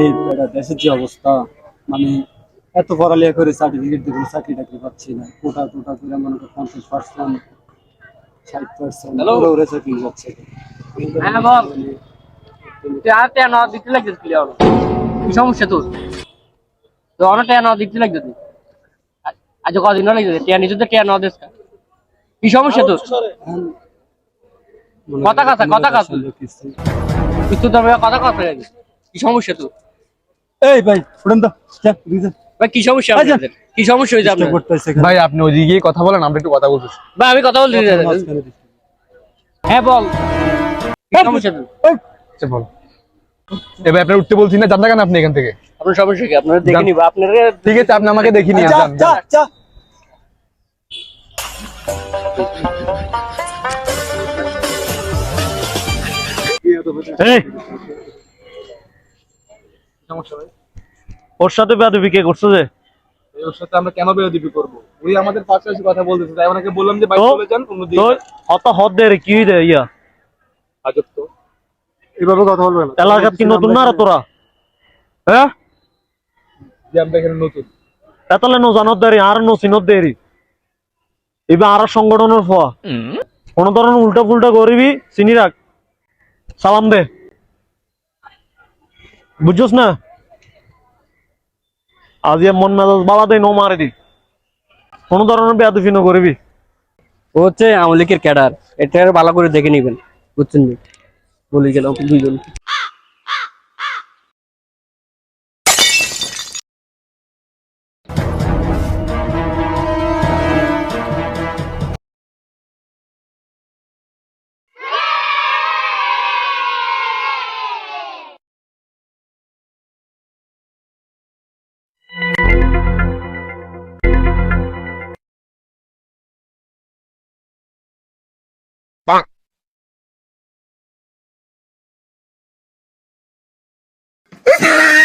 এই দেশের যে অবস্থা মানে এত পড়ালেখা করে সার্টিফিকেট দিয়ে কোনো চাকরি টাকরি পাচ্ছি না। কোটা টোটা করে মনে করি পঞ্চাশ পার্সেন্ট ষাট পার্সেন্ট ওরে চাকরি যাচ্ছে হ্যাঁ বল। তুই আর দিতে লাগছে ক্লিয়ার কি সমস্যা তোর? তো অনেক টেন হওয়ার দিতে লাগছে তুই? আজ কদিন লাগছে নিচে তো দেশ কি সমস্যা তোর? কথা কথা, কথা তোর কথা কথা কি সমস্যা তোর এই ভাই উড়েন তো। কি সমস্যা আচ্ছা। আপনাদের? কি সমস্যা হয়েছে আপনার। ভাই আপনি ওইদিকে গিয়ে কথা বলেন আমরা একটু কথা বলতেছি। ভাই আমি কথা বলতে। হ্যাঁ বল। কি সমস্যা? তোর আচ্ছা বল। এবার আপনি উঠতে বলছি না যান না কেন আপনি এখান থেকে? আপনার সমস্যা কি? আপনারা দেখে নিব আপনারা ঠিক আছে আপনি আমাকে দেখি নিয়ে যান। যা, ওর সাথে বেয়াদবি কে করছ যে? ওর সাথে আমরা কেন বেরোদিবি করব? উনি আমাদের পাশে এসে কথা বলতেছে তাই ওনাকে বললাম যে বাইক চলে যান অন্য তো অত হদ দে রে কি দে ইয়া? আজব তো। এভাবে কথা বলবে না। এলাকাত কি নতুন না তোরা? হ্যাঁ? যে আমরা এখানে নতুন। এতলে নো জানত দেরি আর নো চিনত দেরি। এবার আর সংগঠনের ফোয়া। কোন ধরনের উল্টা ফুল্টা করিবি চিনি রাখ। সালাম দে। বুঝছস না? আজ মন মেজাজ বাবা দেয় নো মারে দি। কোন ধরনের বেয়াদফি না করবি। ও হচ্ছে আমলিকের ক্যাডার এটা ভালো করে দেখে নিবেন। বুঝছেন? বলে গেলাম দুইজন। Ah!